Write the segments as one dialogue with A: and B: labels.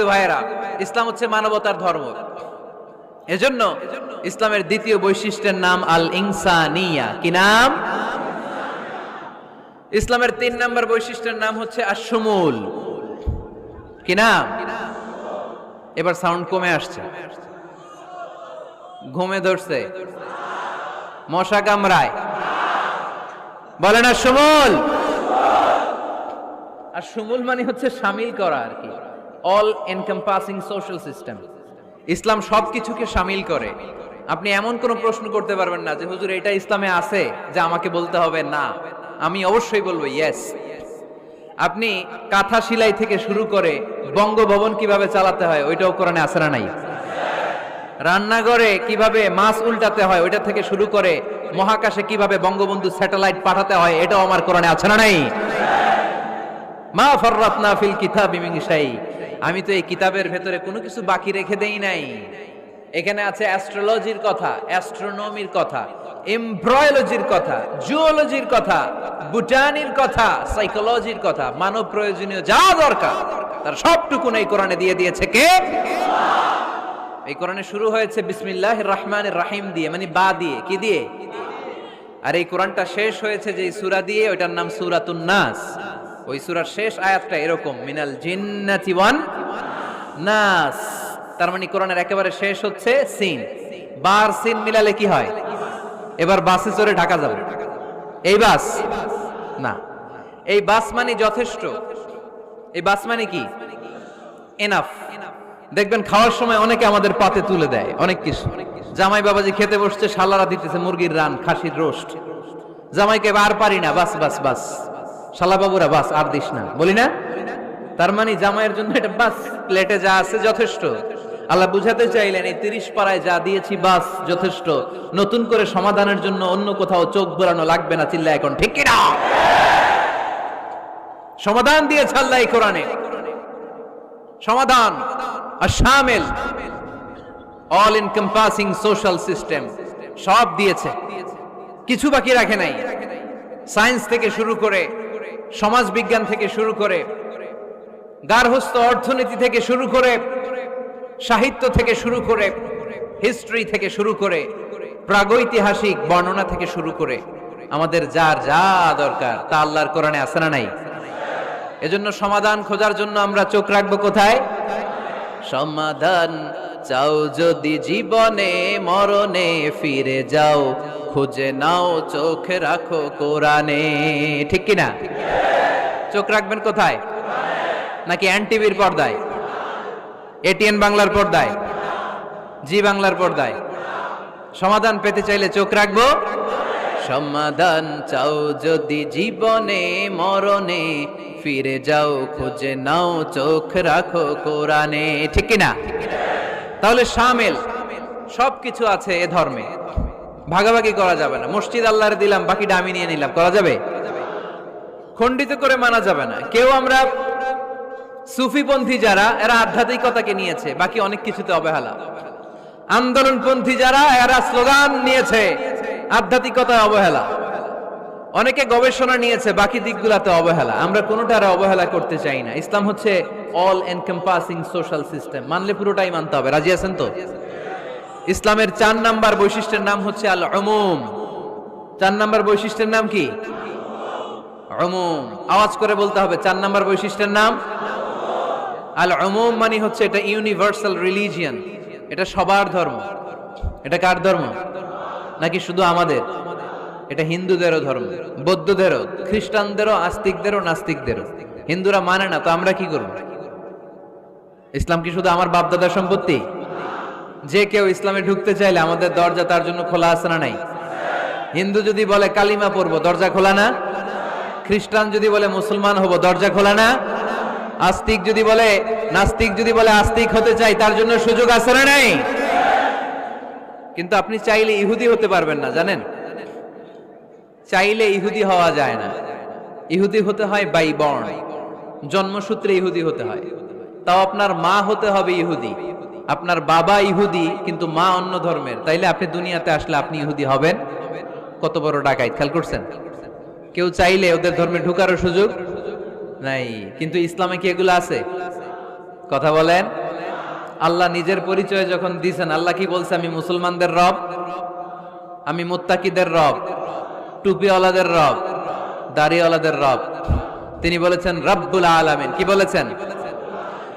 A: সম্মানিত ভাইয়েরা, ইসলাম হচ্ছে মানবতার ধর্ম। এজন্য ইসলামের দ্বিতীয় বৈশিষ্ট্যের নাম আল ইনসানিয়া কি নাম? ইসলামের তিন নম্বর বৈশিষ্ট্যের নাম হচ্ছে আশমুল কি নাম? এবার সাউন্ড কমে আসছে। ঘুমে ধরছে। মশা কামড়ায়। বলেন আর সুমুল আর সুমুল মানে হচ্ছে সামিল করা আর কি। All encompassing social system Islam সবকিছুকে সামিল করে। আপনি এমন কোন প্রশ্ন করতে পারবেন না যে, হুজুর, এটা ইসলামে আছে যে আমাকে বলতে হবে? না। আমি অবশ্যই বলব ইয়েস আপনি কাঁথা সিলাই থেকে শুরু করে বঙ্গভবন কীভাবে চালাতে হয়, ওইটাও কোরআনে আসে না নাই? রান্নাঘরে কীভাবে মাছ উল্টাতে হয়, ওইটা থেকে শুরু করে মহাকাশে কীভাবে বঙ্গবন্ধু স্যাটেলাইট পাঠাতে হয়, এটাও আমার কোরআনে আছে না নাই? মা ফররাতনা ফিল কিতাবি মিন শাই। আমি তো এই কিতাবের ভেতরে কোনো কিছু বাকি রেখে দেই নাই। এখানে আছে অ্যাস্ট্রোলজির কথা অ্যাস্ট্রোনমির কথা এমব্রয়োলজির কথা জুওলজির কথা বুটানির কথা সাইকোলজির কথা, মানব প্রয়োজনীয় যা দরকার, তার সবটুকুন এই কোরআনে দিয়ে দিয়েছে কে? এই কোরআনে শুরু হয়েছে বিসমিল্লাহ রহমানের রাহিম দিয়ে মানে বা দিয়ে, কি দিয়ে? আর এই কোরআনটা শেষ হয়েছে যে সুরা দিয়ে, ওইটার নাম সূরাতুন নাস। ওই সূরার শেষ আয়াতটা এরকম, মিনাল জিন্নাতি ওয়ান নাস। তার মানে কোরআনের একেবারে শেষ হচ্ছে সিন। বার সিন মিলালে কি হয়? এবার বাসে চড়ে ঢাকা যাবে। এই বাস? না। এই বাস মানে যথেষ্ট। এই বাস মানে কি? এনাফ দেখবেন খাওয়ার সময় অনেকে আমাদের পাতে তুলে দেয়, অনেক কিছু। জামাই বাবাজি খেতে বসছে, শালারা দিতেছে মুরগির রান, খাসির রোস্ট। জামাইকে আর পারি না, বাস বাস বাস। শালা বাবুরা বাস, আর দিস না। বলি না? তার মানে জামাইয়ের জন্য এটা বাস প্লেটে যা আছে যথেষ্ট। আল্লাহ বুঝাতে চাইলেন, এই তিরিশ পাড়ায় যা দিয়েছি বাস, যথেষ্ট। নতুন করে সমাধানের জন্য অন্য কোথাও চোখ বোলানো লাগবে না চিল্লা এখন, ঠিক কিনা? সমাধান দিয়েছে এই কোরআনে। সমাধান। আর শামিল অল এনকম্পাসিং সোশ্যাল সিস্টেম সব দিয়েছে। কিছু বাকি রাখে নাই। সায়েন্স থেকে শুরু করে সমাজ বিজ্ঞান থেকে শুরু করে গার্হস্থ অর্থনীতি থেকে শুরু করে, সাহিত্য থেকে শুরু করে হিস্ট্রি থেকে শুরু করে, প্রাগৈতিহাসিক বর্ণনা থেকে শুরু করে, আমাদের যার যা দরকার তা আল্লাহর কোরআনে আছে না নাই? এজন্য সমাধান খোঁজার জন্য আমরা চোখ রাখব কোথায়? সমাধান চাও যদি জীবনে, মরণে ফিরে যাও খুঁজে নাও, চোখ রাখো কোরআনে। ঠিক কিনা? চোখ রাখবেন কোথায়? নাকি এন টিভির পর্দায়? এটিএন বাংলার পর্দায়? জি বাংলার পর্দায়। সমাধান পেতে চাইলে চোখ রাখব? সমাধান চাও যদি জীবনে, মরণে, ফিরে যাও, খুঁজে নাও, চোখ রাখো কোরআনে। ঠিক কিনা? তাহলে শামিল সবকিছু আছে এ ধর্মে। ভাগাভাগি করা যাবে না। মসজিদ আল্লাহরে দিলাম, বাকিটা আমি নিয়ে নিলাম। করা যাবে? খণ্ডিত করে মানা যাবে না। কেউ আমরা সুফিপন্থী যারা, এরা আধ্যাত্মিকতাকে নিয়েছে, বাকি অনেক কিছুতে অবহেলা। আন্দোলনপন্থী যারা, এরা স্লোগান নিয়েছে, আধ্যাত্মিকতায় অবহেলা। অনেকে গবেষণা নিয়েছে, বাকি দিকগুলাতে অবহেলা। আমরা কোনোটারে অবহেলা করতে চাই না। ইসলাম হচ্ছে অল এনকম্পাসিং সোশ্যাল সিস্টেম মানলে পুরোটাই মানতে হবে। রাজি আছেন তো? ইসলামের চার নাম্বার বৈশিষ্ট্যের নাম হচ্ছে আল অমুম চার নাম্বার বৈশিষ্ট্যের নাম কি? অমুম আওয়াজ করে বলতে হবে, চার নাম্বার বৈশিষ্ট্যের নাম? আল অমুম মানে হচ্ছে এটা ইউনিভার্সাল রিলিজিয়ান এটা সবার ধর্ম। এটা কার ধর্ম? নাকি শুধু আমাদের? এটা হিন্দুদেরও ধর্ম, বৌদ্ধদেরও, খ্রিস্টানদেরও, আস্তিকদেরও, নাস্তিকদেরও। হিন্দুরা মানে না, তো আমরা কি করব? ইসলাম কি শুধু আমার বাপদাদার সম্পত্তি? যে কেউ ইসলামে ঢুকতে চাইলে আমাদের দরজা তার জন্য খোলা আছে না নাই? হিন্দু যদি বলে কালিমা পড়ব, দরজা খোলা না? খ্রিস্টান যদি বলে মুসলমান হব, দরজা খোলা না? আস্তিক যদি বলে, নাস্তিক যদি বলে আস্তিক হতে চাই, তার জন্য সুযোগ আছে না নাই? কিন্তু আপনি চাইলে ইহুদি হতে পারবেন না, জানেন? চাইলে ইহুদি হওয়া যায় না। ইহুদি হতে হয় বাই বর্ণ। জন্মসূত্রে ইহুদি হতে হয়। তাও আপনার মা হতে হবে ইহুদি। আপনার বাবা ইহুদি, কিন্তু মা অন্য ধর্মের। তাইলে আপনি দুনিয়াতে আসলে আপনি ইহুদি হবেন? কত বড় ডাকাইত, খেয়াল করছেন? কেউ চাইলে ওদের ধর্মে ঢুকারও সুযোগ নাই। কিন্তু ইসলামে কি এগুলো আছে? কথা বলেন। আল্লাহ নিজের পরিচয় যখন দিয়েছেন আল্লাহ কি বলছে? আমি মুসলমানদের রব, আমি মুত্তাকিদের রব, টুপিওয়ালাদের রব, দাড়িওয়ালাদের রব। তিনি বলেছেন, রব্বুল আলামিন। কি বলেছেন?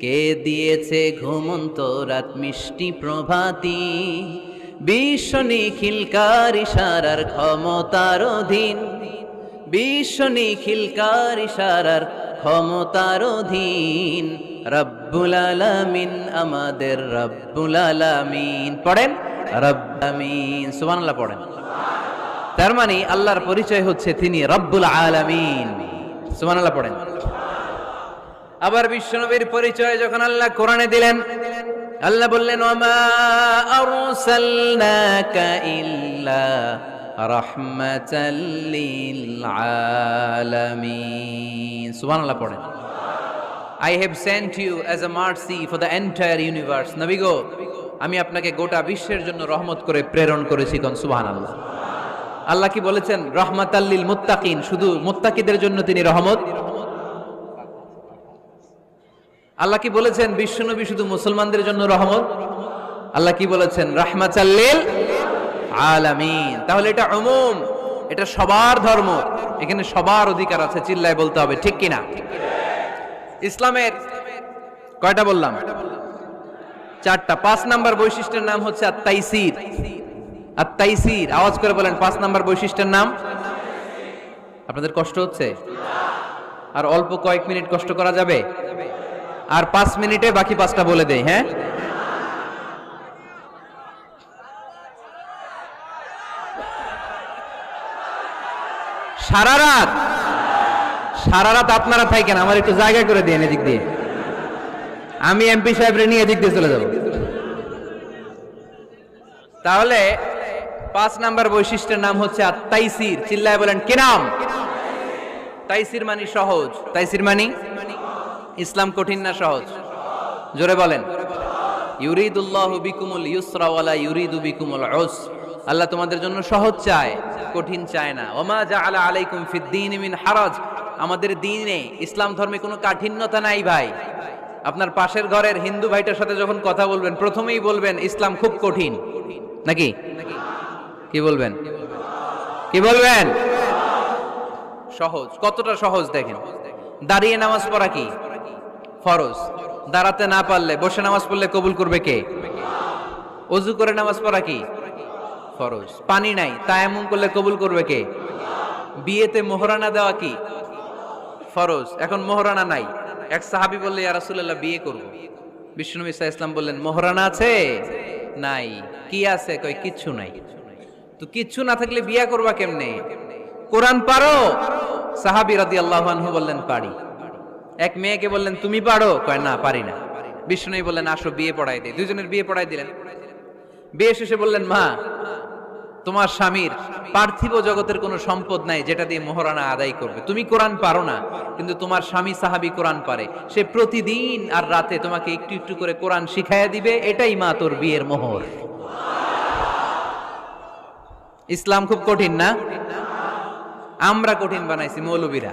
A: কে দিয়েছে ঘুমন্ত রাত মিষ্টি প্রভাতী? বিশ্ব নিখিলকার ইশারার ক্ষমতার অধীন? বিশ্ব নিখিলকার ইশারার ক্ষমতার অধীন? রব্বুল আলামিন, আমাদের রব্বুল আলামিন। পড়েন? রব্বামিন সুবহানাল্লাহ পড়েন। তার মানে আল্লাহর পরিচয় হচ্ছে তিনি রব্বুল আলামিন। সুবহানাল্লাহ পড়েন। আবার বিশ্বনবীর পরিচয় যখন আল্লাহ কোরআনে দিলেন, আল্লাহ বললেন পড়েন। I have sent you as mercy for the entire universe আমি আপনাকে গোটা বিশ্বের জন্য রহমত করে প্রেরণ করেছি কোন সুবহানাল্লাহ। আল্লাহ কি বলেছেন? রহমাতাল্লিল মুত্তাকিন শুধু মুত্তাকিদের জন্য তিনি রহমত আল্লাহ কি বলেছেন? বিশ্বনবী শুধু মুসলমানদের জন্য রহমত? আল্লাহ কি বলেছেন? রাহমাতাল্লিল আলামিন। তাহলে এটা উমুম, এটা সবার ধর্ম। এখানে সবার অধিকার আছে, চিল্লায় বলতে হবে, ঠিক কিনা? ইসলামের কয়টা বললাম? চারটা। পাঁচ নাম্বার বৈশিষ্ট্যের নাম হচ্ছে আত্মাইসির আত্মাইসির আওয়াজ করে বলেন, পাঁচ নাম্বার বৈশিষ্ট্যের নাম? আপনাদের কষ্ট হচ্ছে? আর অল্প কয়েক মিনিট কষ্ট করা যাবে? আর পাঁচ মিনিটে বাকি পাঁচটা বলে দেই হ্যাঁ? সারা রাত সারা রাত আপনারা থাকেন, আমার একটু জায়গা করে দিন এদিক দিয়ে। আমি এমপি সাহেবরে নিয়ে এদিক দিয়ে চলে যাব। তাহলে পাঁচ নাম্বার বৈশিষ্ট্যের নাম হচ্ছে আত্মাইসির চিল্লায় বলেন, কি নাম? তাইসির মানি সহজ। তাইসির মানি? ইসলাম কঠিন না সহজ? জোরে বলেন। আল্লাহ তোমাদের জন্য সহজ চায়, কঠিন চায় না। ওমা জাআলা আলাইকুম ফিদ্দিন মিন হারাজ। আমাদের দিনে ইসলাম ধর্মে কোনো কাঠিন্যতা নাই ভাই। আপনার পাশের ঘরের হিন্দু ভাইটার সাথে যখন কথা বলবেন, প্রথমেই বলবেন, ইসলাম খুব কঠিন। নাকি? কি বলবেন? কি বলবেন? সহজ। কতটা সহজ দেখেন। দাঁড়িয়ে নামাজ পড়া কি? ফরজ। দাঁড়াতে না পারলে, বসে নামাজ পড়লে কবুল করবে কে? অজু করে নামাজ পড়া কি? ফরজ। পানি নাই, তায়াম্মুম করলে কবুল করবে কে? বিয়েতে মোহরানা দেওয়া কি? ফরজ। এখন মোহরানা নাই। এক সাহাবি বললে, ইয়া বিয়ে করব। বিষ্ণু ইসা ইসলাম বললেন, মোহরানা আছে? নাই। কি আছে? কই, কিচ্ছু নাই। তো কিচ্ছু না থাকলে বিয়া করবা কেমনে? কোরআন পারো? সাহাবি রাদিয়াল্লাহু আনহু বললেন, পারি। এক মেয়েকে বললেন, তুমি পারো? কয়, না, পারি না। বিষ্ণু বললেন, আসো, বিয়ে পড়াই দে। দুজনের বিয়ে পড়াই দিলেন। বিয়ে শেষে বললেন, মা, তোমার স্বামীর পার্থিব জগতের কোনো সম্পদ নাই যেটা দিয়ে মোহরানা আদায় করবে। তুমি কোরআন পারো না, কিন্তু তোমার স্বামী সাহাবি কোরআন পারে। সে প্রতিদিন আর রাতে তোমাকে একটু একটু করে কোরআন শিখাইয়া দিবে। এটাই মা তোর বিয়ের মোহর। ইসলাম খুব কঠিন না? আমরা কঠিন বানাইছি, মৌলবীরা।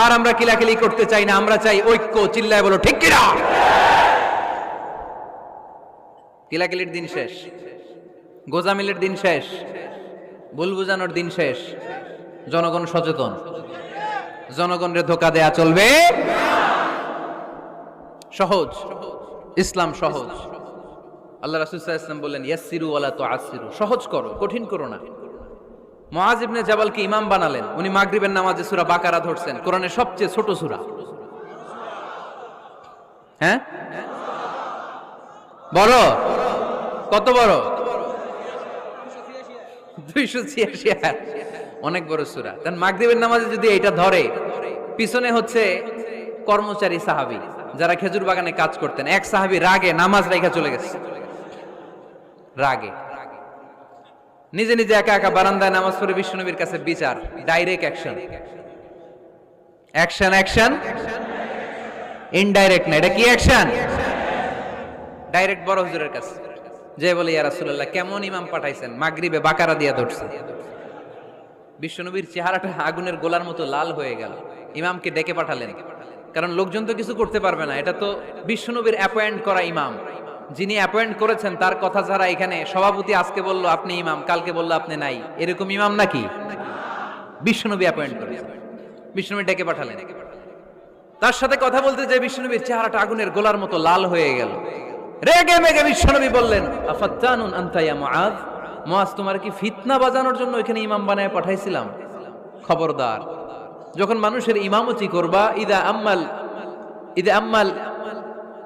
A: আর আমরা কিলাকিলি করতে চাই না, আমরা চাই ঐক্য, চিল্লায় বলো, ঠিক কিনা? কিলাকিলির দিন শেষ, গোজামিলের দিন শেষ, ভুল বুঝানোর দিন শেষ। জনগণ সচেতন, জনগণের ধোকা দেয়া চলবে। সহজ, ইসলাম সহজ। আল্লাহ রাসুল্লাহ ইসলাম বললেন ইয়াসিরু ওয়ালা তো আসিরু সহজ করো, কঠিন করো না। মুআজ ইবনে জাবালকে ইমাম বানালেন। উনি মাগরিবের নামাজে সূরা বাকারা ধরছেন। কোরআনের সবচেয়ে ছোট সূরা। হ্যাঁ? বড়? কত বড়? দুইশো ছিয়াশি অনেক বড় সূরা। তার মাগরিবের নামাজে যদি এটা ধরে, পিছনে হচ্ছে কর্মচারী সাহাবী, যারা খেজুর বাগানে কাজ করতেন। এক সাহাবী রাগে, নামাজ রেখা চলে গেছে। রাগে। নিজে নিজে একা একা বারান্দায় নামাজ পড়ে বিশ্বনবীর কাছে বিচার direct action action action indirect না, এটা কি অ্যাকশন ডাইরেক্ট বড় হুজুরের কাছে। যে বলে, ইয়া রাসূলুল্লাহ, কেমন ইমাম পাঠাইছেন? মাগরিবে বাকারা দিয়া ধরছে। বিশ্বনবীর চেহারাটা আগুনের গোলার মতো লাল হয়ে গেল। ইমামকে ডেকে পাঠালেন। কারণ লোকজন তো কিছু করতে পারবে না। এটা তো বিশ্বনবীর অ্যাপয়েন্ট করা ইমাম। যিনি অ্যাপয়েন্ট করেছেন, তার কথা ছাড়া এখানে, সভাপতি আজকে বলল, আপনি ইমাম, কালকে বলল আপনি নাই। এরকম ইমাম নাকি? বিশ্বনবী অ্যাপয়েন্ট করেছেন। বিশ্বনবী ডেকে পাঠালেন। তার সাথে কথা বলতে যে বিশ্বনবীর চেহারাটা আগুনের গোলার মতো লাল হয়ে গেল। রেগে মেগে বিশ্বনবী বললেন, আফাত্তানুন আনতা ইয়া মুআজ? মুআজ, তোমার কি ফিতনা বাজানোর জন্য এখানে ইমাম বানায় পাঠাইছিলাম? খবরদার, যখন মানুষের ইমামতি করবা, ইদা আম্মাল ইদা আম্মাল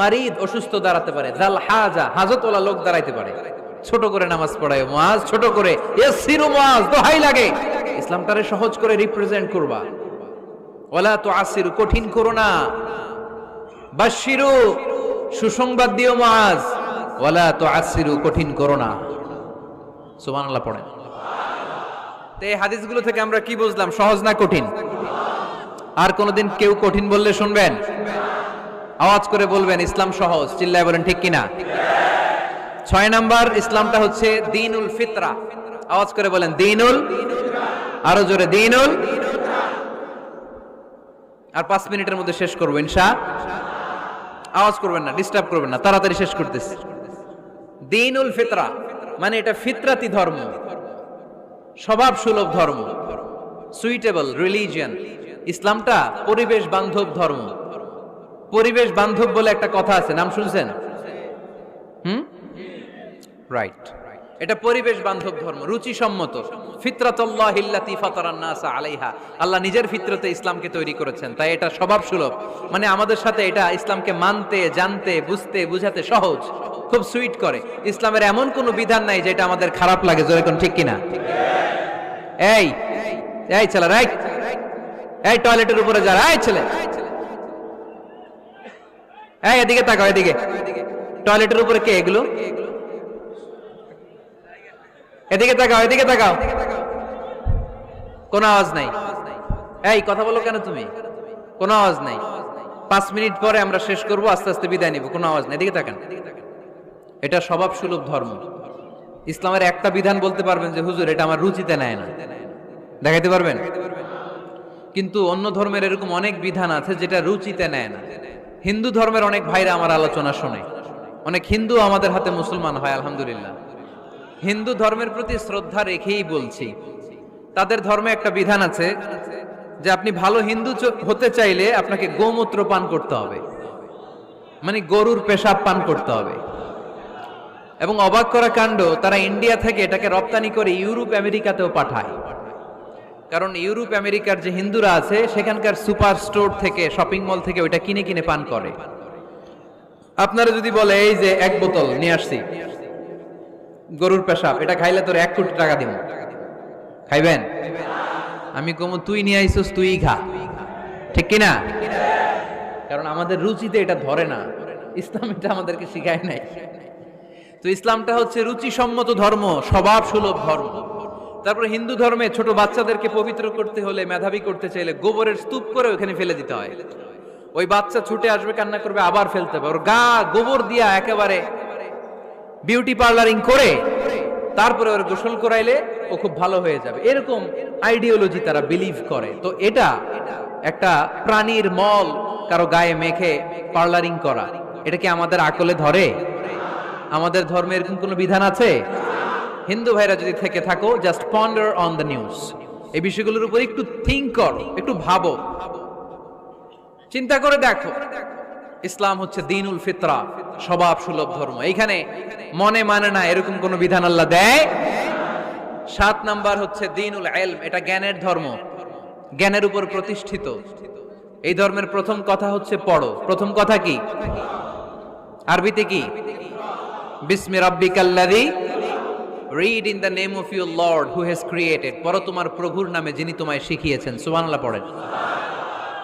A: মারিদ অসুস্থ দাঁড়াতে পারে জাল হাজা, হাজতওয়ালা লোক দাঁড়াইতে পারে। ছোট করে নামাজ পড়ায় মাজ ছোট করে ইয়াসিরু মাজ দোহাই লাগে। ইসলামটারে সহজ করে রিপ্রেজেন্ট করবা। ওলা তো আসিরু কঠিন করো না। বাশিরু সুসংবাদ দিও মাজ ওলা তো আসিরু কঠিন করো না। সুবহানাল্লাহ পড়েন। তো এই হাদিসগুলো থেকে আমরা কি বুঝলাম, সহজ না কঠিন? আর কোনোদিন কেউ কঠিন বললে শুনবেন? আওয়াজ করে বলবেন, ইসলাম সহজ। চিল্লায় বলেন, ঠিক কিনা? ছয় নাম্বার, ইসলামটা হচ্ছে দিনুল ফিতরা। আওয়াজ করে বলেন, দিনুল আরও জোরে, দিনুল আর পাঁচ মিনিটের মধ্যে শেষ করব, ইনশা আওয়াজ করবেন না, ডিস্টার্ব করবেন না, তাড়াতাড়ি শেষ করতেছি। দিনুল ফিতরা মানে এটা ফিতরাতি ধর্ম। স্বভাব সুলভ ধর্ম। সুইটেবল রিলিজিয়ান ইসলামটা পরিবেশ বান্ধব ধর্ম। পরিবেশ বান্ধব বলে একটা কথা আছে। নাম শুনছেন? হুম? রাইট এটা পরিবেশ বান্ধব ধর্ম, রুচিসম্মত। নাসা আলাইহা। আল্লাহ নিজের ফিতরতে ইসলামকে তৈরি করেছেন, তাই এটা স্বভাব সুলভ। মানে আমাদের সাথে এটা ইসলামকে মানতে, জানতে, বুঝতে, বুঝাতে সহজ, খুব সুইট করে। ইসলামের এমন কোনো বিধান নাই যেটা আমাদের খারাপ লাগে, জোরে কোন ঠিক কিনা? এই এই ছেলে রাইট এই টয়লেটের উপরে যা এই ছেলে। এই এদিকে তাকাও, এদিকে। টয়লেটের উপরে কে এগুলো? এদিকে তাকাও এদিকে তাকাও। কোনো আওয়াজ নাই। এই, কথা বলো কেন তুমি? কোনো আওয়াজ নাই। পাঁচ মিনিট পরে আমরা শেষ করব, আস্তে আস্তে বিদায় নিব। কোনো আওয়াজ নাই, এদিকে তাকান। এটা স্বভাব সুলভ ধর্ম। ইসলামের একটা বিধান বলতে পারবেন যে, হুজুর, এটা আমার রুচিতে নেয় না। দেখাইতে পারবেন? কিন্তু অন্য ধর্মের এরকম অনেক বিধান আছে যেটা রুচিতে নেয় না। হিন্দু ধর্মের অনেক ভাইরা আমার আলোচনা শোনে। অনেক হিন্দু আমাদের হাতে মুসলমান হয়, আলহামদুলিল্লাহ। হিন্দু ধর্মের প্রতি শ্রদ্ধা রেখেই বলছি। তাদের ধর্মে একটা বিধান আছে যে আপনি ভালো হিন্দু হতে চাইলে আপনাকে গোমূত্র পান করতে হবে। মানে গরুর পেশাব পান করতে হবে। এবং অবাক করা কাণ্ড, তারা ইন্ডিয়া থেকে এটাকে রপ্তানি করে ইউরোপ, আমেরিকাতেও পাঠায়। কারণ ইউরোপ, আমেরিকার যে হিন্দুরা আছে, সেখানকার সুপার স্টোর থেকে, শপিং মল থেকে ওইটা কিনে কিনে পান করে। আপনারা যদি বলে, এই যে এক বোতল, নিয়ে আসছি। গরুর পেশাব, এটা খাইলে তোর এক কোটি টাকা দিব খাইবেন? আমি কমু, তুই নিয়ে আইসস, তুই খা। ঠিক কিনা? কারণ আমাদের রুচিতে এটা ধরে না। ইসলাম এটা আমাদেরকে শিখায় নাই। তো ইসলামটা হচ্ছে রুচিসম্মত ধর্ম স্বভাব সুলভ ধর্ম। তারপর হিন্দু ধর্মে ছোট বাচ্চাদেরকে পবিত্র করতে হলে মেধাবী করতে চাইলে গোবরের স্তূপ করে ওখানে ফেলে দিতে হয়। ওই বাচ্চা ছুটে আসবে, কান্না করবে, আবার ফেলতে হবে। ওর গা গোবর দিয়া একেবারে বিউটি পার্লারিং করে, তারপরে ওর গোসল করাইলে ও খুব ভালো হয়ে যাবে। এরকম আইডিওলজি তারা বিলিভ করে। তো এটা একটা প্রাণীর মল কারও গায়ে মেখে পার্লারিং করা। এটা কি আমাদের আকলে ধরে? আমাদের ধর্মে এরকম কোনো বিধান আছে? হিন্দু ভাইরা যদি থেকে থাকো just ponder on the news এই বিষয়গুলোর উপর একটু থিঙ্ক করো, একটু ভাবো। চিন্তা করে দেখো। ইসলাম হচ্ছে দিনুল ফিতরা, স্বভাব সুলভ ধর্ম। এইখানে মনে মানে না, এরকম কোন বিধান আল্লাহ দেয়? সাত নাম্বার হচ্ছে দিনুল এলম এটা জ্ঞানের ধর্ম। জ্ঞানের উপর প্রতিষ্ঠিত। এই ধর্মের প্রথম কথা হচ্ছে পড়ো। প্রথম কথা কি? আরবিতে কি? বিসমি রাব্বিকাল্লাযী read in the name of your lord who has created পড়ো তোমার প্রভুর নামে যিনি তোমায় শিখিয়েছেন। সুবহানাল্লাহ পড়েন।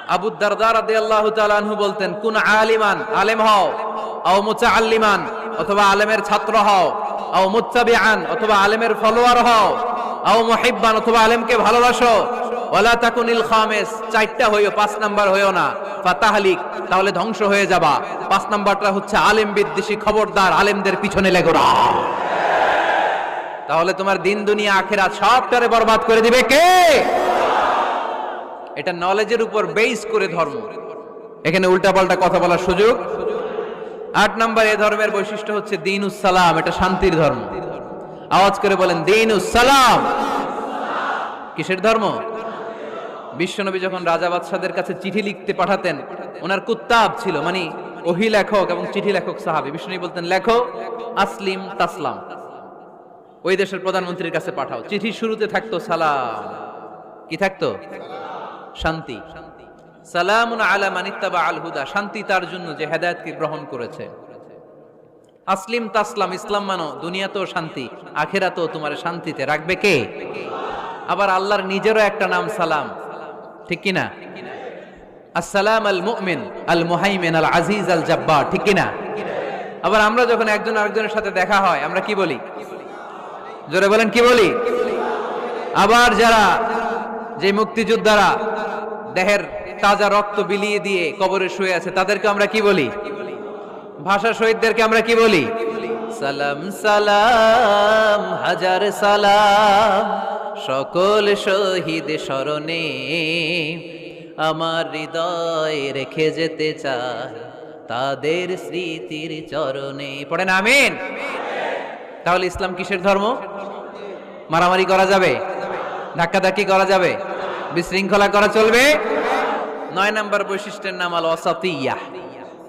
A: আবু দারদা রাদিয়াল্লাহু তাআলা আনহু বলতেন, কুন আলিমান, আলেম হও, আও মুতাআল্লিমান, অথবা আলেমের ছাত্র হও, আও মুত্তাবিআন, অথবা আলেমের ফলোয়ার হও, আও মুহিব্বান, অথবা আলেমকে ভালোবাসো। ওয়ালা তাকুনিল খামিস, চারটা হইও, পাঁচ নাম্বার হইও না। ফাতাহলিক, তাহলে ধ্বংস হয়ে যাবা। পাঁচ নাম্বারটা হচ্ছে আলেম বিদ্বেষী খবরদার, আলেমদের পিছনে লেগো না। তাহলে তোমার দিন, দুনিয়া, আখেরাত সবটারে বরবাদ করে দিবে কে? এটা নলেজের উপর বেস করে ধর্ম। এখানে উল্টাপাল্টা কথা বলার সুযোগ। আট নম্বর, এ ধর্মের বৈশিষ্ট্য হচ্ছে দিন সালাম এটা শান্তির ধর্ম। আওয়াজ করে বলেন দিন সালাম কিসের ধর্ম? বিশ্বনবী যখন রাজা বাদশাদের কাছে চিঠি লিখতে পাঠাতেন, ওনার কুত্তাব ছিল মানে ওহি লেখক এবং চিঠি লেখক সাহাবি। বিশ্বনবী বলতেন, লেখো, আসলিম, তাসলাম। ওই দেশের প্রধানমন্ত্রীর কাছে পাঠাও। চিঠির শুরুতে থাকতো সালাম। কি থাকতো? শান্তি। সালাম আলা মানিত্তাবা আল হুদা। শান্তি তার জন্য যে হেদায়েতকে গ্রহণ করেছে। আসলিম তাসলাম, ইসলাম মানো, দুনিয়াতেও শান্তি, আখেরাতেও তোমার শান্তিতে রাখবে কে? আবার আল্লাহর নিজেরও একটা নাম সালাম। ঠিক কিনা? আসসালাম আল মুমিন, আল মুহাইমিন, আল আজিজ, আল জাব্বার। ঠিক কিনা? আবার আমরা যখন একজন আরেকজনের সাথে দেখা হয়, আমরা কি বলি? জোরে বলেন, কি বলি? আবার যারা যে মুক্তিযোদ্ধারা দেহের তাজা রক্ত বিলিয়ে দিয়ে কবরে শুয়ে আছে, তাদেরকে আমরা কি বলি? ভাষা শহীদদেরকে আমরা কি বলি? সালাম সালাম, হাজার সালাম, সকল শহীদ স্মরণে আমার হৃদয় রেখে যেতে চায় তাদের স্মৃতির চরণে। পড়েন, আমিন। তাহলে ইসলাম কিসের ধর্ম? মারামারি করা যাবে? ধাক্কাধাক্কি করা যাবে? বিশৃঙ্খলা করা চলবে? নয় নাম্বার বৈশিষ্ট্যের নাম আল অসাতিয়া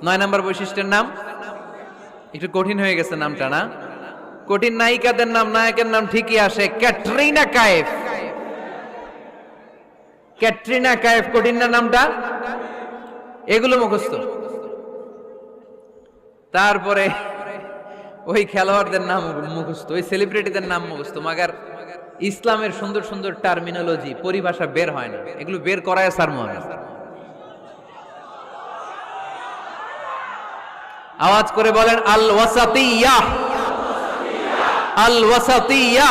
A: নয় নাম্বার বৈশিষ্ট্যের নাম? একটু কঠিন হয়ে গেছে নামটা, না? কঠিন নায়িকাদের নাম, নায়কের নাম ঠিকই আসে ক্যাটরিনা কায়েফ। ক্যাটরিনা কায়েফ, কঠিন না নামটা? এগুলো মুখস্থ। তারপরে ওই খেলোয়াড়দের নাম মুখস্থ, ওই সেলিব্রিটিদের নাম মুখস্থ, মাগার ইসলামের সুন্দর সুন্দর টার্মিনোলজি পরিভাষা বের হয় না। এগুলো বের করায় স্যার মহান আওয়াজ করে বলেন আল ওয়াসাতিয়া আল ওয়াসাতিয়া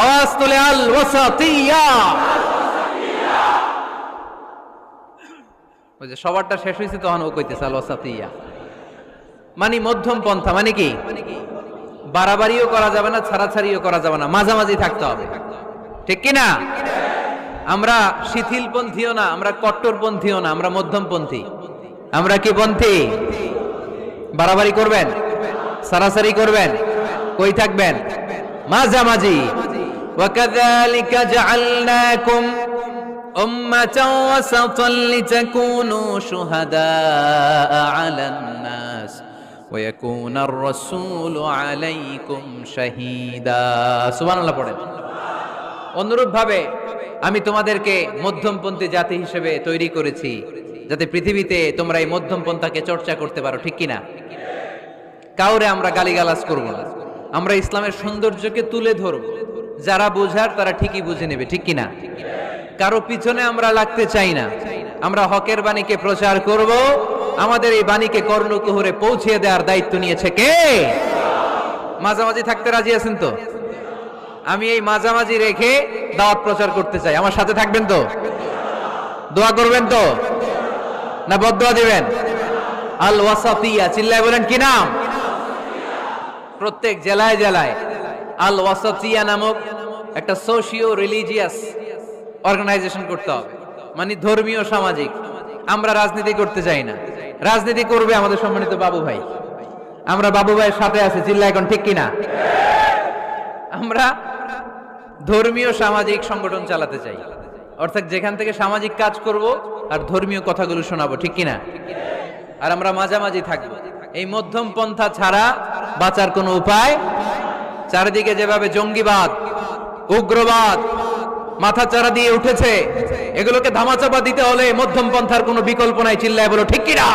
A: আওয়াজ তোলে আল ওয়াসাতিয়া ওই যে সবারটা শেষ হয়েছে তখন ও কইতেছে আল ওয়াসাতিয়া মানে মধ্যম পন্থা মানে কি বাড়াবাড়িও করা যাবে না ছাড়াছাড়িও করা যাবে না মাঝামাঝি থাকতে হবে ঠিক কি না আমরা শিথিলপন্থীও না আমরা কট্টরপন্থীও না আমরা মধ্যমপন্থী আমরা কি পন্থী বাড়াবাড়ি করবেন সারাসারি করবেন কই থাকবেন মাঝামাঝি وكذلك جعلناكم أمة وسطا لتكونوا شهداء على الناس ويكون الرسول عليكم شهيدا সুবহান আল্লাহ পড়েন অনুরূপ ভাবে আমি তোমাদেরকে মধ্যমপন্থী জাতি হিসেবে তৈরি করেছি যাতে পৃথিবীতে তোমরা এই মধ্যমপন্থাকে চর্চা করতে পারো ঠিক কিনা কাউরে আমরা গালিগালাজ করব না আমরা ইসলামের সৌন্দর্যকে তুলে ধরব যারা বোঝার তারা ঠিকই বুঝে নেবে ঠিক কিনা কারো পিছনে আমরা লাগতে চাই না আমরা হকের বাণীকে প্রচার করব আমাদের এই বাণীকে কর্ণকুহরে পৌঁছে দেওয়ার দায়িত্ব নিয়েছে কে? মাঝামাঝি থাকতে রাজি আছেন তো? আমি এই মাঝামাঝি রেখে দাওয়াত প্রচার করতে চাই। আমার সাথে থাকবেন তো? দোয়া করবেন তো? না বদোয়া দেবেন? আল ওয়াসাতিয়া চিল্লায় বলেন কি নাম? প্রত্যেক জেলায় জেলায় আল ওয়াসাতিয়া নামক একটা সোশিও রিলিজিয়াস অর্গানাইজেশন করতে হবে। মানে ধর্মীয়, সামাজিক। আমরা রাজনীতি করতে চাই না। রাজনীতি করবে আমাদের সম্মানিত বাবু ভাই। আমরা বাবু ভাইয়ের সাথে আছি, চিল্লা এখন, ঠিক কিনা? আমরা ধর্মীয় সামাজিক সংগঠন চালাতে চাই। অর্থাৎ যেখান থেকে সামাজিক কাজ করব আর ধর্মীয় কথাগুলো শোনাবো, ঠিক কিনা? আর আমরা মাঝামাঝি থাকব। এই মধ্যম পন্থা ছাড়া বাঁচার কোনো উপায়? চারিদিকে যেভাবে জঙ্গিবাদ, উগ্রবাদ মাথা চারা দিয়ে উঠেছে। এগুলোকে ধামাচাপা দিতে হলে মধ্যম পন্থার কোনো বিকল্প নাই, চিল্লায় বলো, ঠিক কিনা?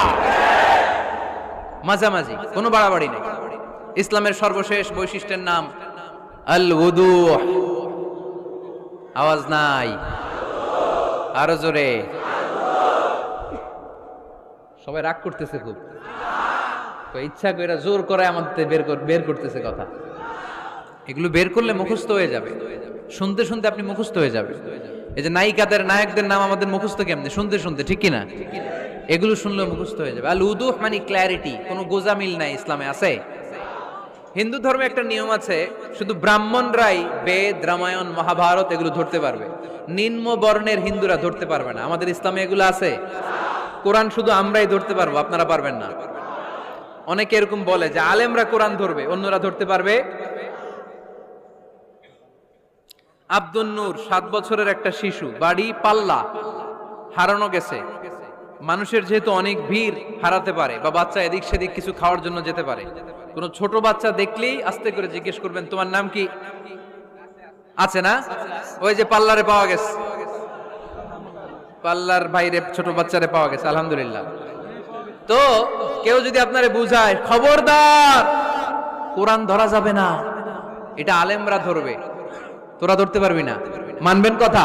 A: মাঝামাঝি, কোনো বাড়াবাড়ি নেই। ইসলামের সর্বশেষ বৈশিষ্ট্যের নাম আল উদু আওয়াজ নাই। আরও জোরে। সবাই রাগ করতেছে খুব। ইচ্ছা করে জোর করে আমাদের বের বের করতেছে কথা। এগুলো বের করলে মুখস্থ হয়ে যাবে। শুনতে শুনতে আপনি মুখস্থ হয়ে যাবে এই যে নায়িকাদের, নায়কদের নাম আমাদের মুখস্থ কেমনি? শুনতে শুনতে, ঠিক কিনা? এগুলো শুনলে মুখস্থ হয়ে যাবে। আল উদুহ মানে ক্ল্যারিটি কোনো গোজামিল নাই ইসলামে, আছে? হিন্দু ধর্মে একটা নিয়ম আছে, শুধু ব্রাহ্মণরাই বেদ, রামায়ণ, মহাভারত এগুলো ধরতে পারবে। নিম্ন বর্ণের হিন্দুরা ধরতে পারবে না। আমাদের ইসলামে এগুলো আছে। কোরআন শুধু আমরাই ধরতে পারব, আপনারা পারবেন না। অনেকে এরকম বলে যে, আলেমরা কোরআন ধরবে, অন্যরা ধরতে পারবে আব্দুল নূর, সাত বছরের একটা শিশু, বাড়ি পাল্লা, হারানো গেছে। মানুষের যেহেতু অনেক ভিড় হারাতে পারে বা বাচ্চা এদিক সেদিক কিছু খাওয়ার জন্য যেতে পারে। কোনো ছোট বাচ্চা দেখলেই আস্তে করে জিজ্ঞেস করবেন, তোমার নাম কি? আছে না? ওই যে পাল্লারে পাওয়া গেছে। পাল্লার বাইরে ছোট বাচ্চারে পাওয়া গেছে, আলহামদুলিল্লাহ। তো কেউ যদি আপনারে বুঝায়, খবরদার, কোরআন ধরা যাবে না। এটা আলেমরা ধরবে। তোরা ধরতে পারবি না। মানবেন কথা?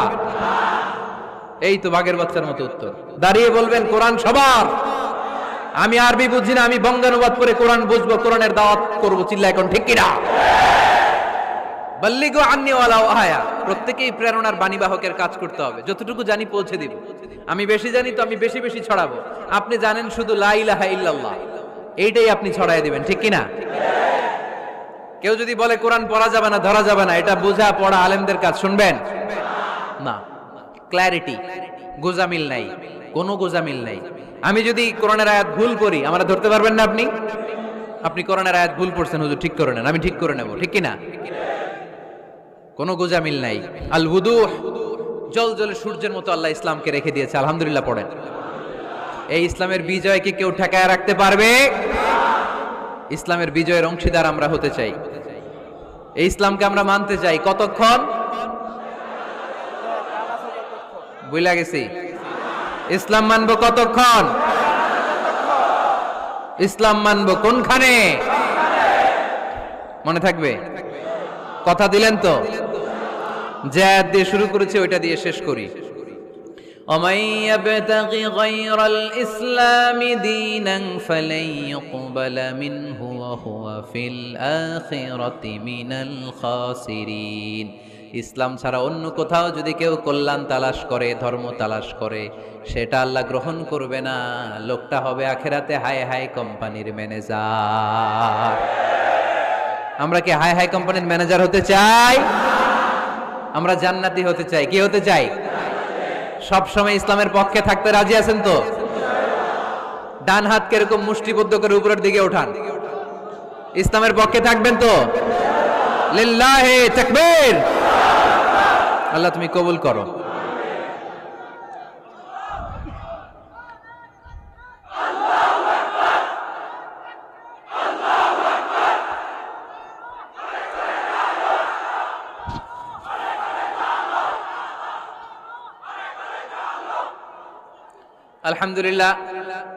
A: এই তো বাঘের বাচ্চার মতো উত্তর। দাঁড়িয়ে বলবেন, কোরআন সবার। আমি আরবি বুঝি না, আমি বঙ্গানুবাদ করে কোরআন বুঝব, কোরআনের দাওয়াত করব চিল্লা এখন ঠিক কিনা? বাল্লিগো আন্নিওয়ালা আয়া প্রত্যেকেই প্রেরণার বাণীবাহকের কাজ করতে হবে। যতটুকু জানি পৌঁছে দিব। আমি বেশি জানি তো আমি বেশি বেশি ছড়াবো। আপনি জানেন শুধু লাইলাহা ইল্লাল্লাহ। এইটাই আপনি ছড়াই দিবেন, ঠিক কিনা? কেউ যদি বলে কোরআন পড়া যাবে না, ধরা যাবে না, এটা বোঝা পড়া আলেমদের কাজ, শুনবেন? না ক্ল্যারিটি গোজামিল নাই, কোনো গোজামিল নাই। আমি যদি কোরআনের আয়াত ভুল করি, আমরা ধরতে পারবেন না আপনি? আপনি কোরআনের আয়াত ভুল পড়ছেন, হুজুর, ঠিক করে নেন, আমি ঠিক করে নেব, ঠিক কিনা? কোনো গোজামিল নাই। আল উদুহ জল জলে সূর্যের মতো আল্লাহ ইসলামকে রেখে দিয়েছে, আলহামদুলিল্লাহ পড়েন। এই ইসলামের বিজয়কে কেউ ঠেকায় রাখতে পারবে? ইসলামের বিজয়ের অংশীদার আমরা হতে চাই। এই ইসলামকে আমরা মানতে চাই। কতক্ষণ? বুঝলা গেছি। ইসলাম মানবো কতক্ষণ? ইসলাম মানবো কোনখানে? মনে থাকবে? কথা দিলেন তো? যে দিয়ে শুরু করেছে, ওইটা দিয়ে শেষ করি। ومن يبتغ غير الإسلام دينا فلن يقبل منه وهو في الآخرة من الخاسرين ইসলাম ছাড়া অন্য কোথাও যদি কেউ কল্যাণ তালাশ করে ধর্ম তালাশ করে সেটা আল্লাহ গ্রহণ করবে না লোকটা হবে আখেরাতে হাই হাই কোম্পানির ম্যানেজার আমরা কি হাই হাই কোম্পানির ম্যানেজার হতে চাই আমরা জান্নাতি হতে চাই কি হতে চাই সব সময় ইসলামের পক্ষে থাকতে রাজি আছেন তো? ডান হাত কেরকম মুষ্টিবদ্ধ করে উপরের দিকে ওঠান। ইসলামের পক্ষে থাকবেন তো? আল্লাহ তুমি কবুল করো। আলহামদুলিল্লাহ,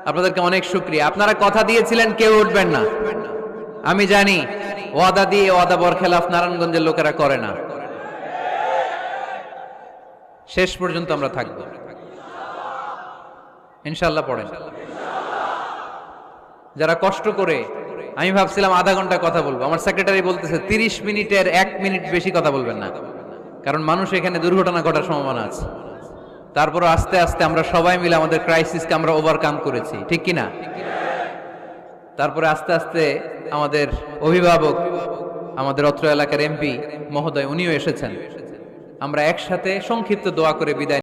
A: আপনাদেরকে অনেক শুক্রিয়া। আপনারা কথা দিয়েছিলেন, কেউ উঠবেন না। আমি জানি, ওয়াদা দিয়ে ওয়াদা বরখেলাফ নারায়ণগঞ্জের লোকেরা করে না। শেষ পর্যন্ত আমরা থাকব। ইনশাল্লাহ পড়েন। যারা কষ্ট করে, আমি ভাবছিলাম আধা ঘণ্টা কথা বলব। আমার সেক্রেটারি বলতেছে, তিরিশ মিনিটের এক মিনিট বেশি কথা বলবেন না। কারণ মানুষ এখানে দুর্ঘটনা ঘটার সম্ভাবনা আছে। তারপর আস্তে আস্তে আমরা সবাই মিলে আমাদের ক্রাইসিসকে আমরা ওভারকাম করেছি, ঠিক কিনা? তারপরে আস্তে আস্তে আমাদের অভিভাবক, আমাদের অত্র এলাকার এমপি মহোদয়, উনিও এসেছেন। আমরা একসাথে সংক্ষিপ্ত দোয়া করে বিদায়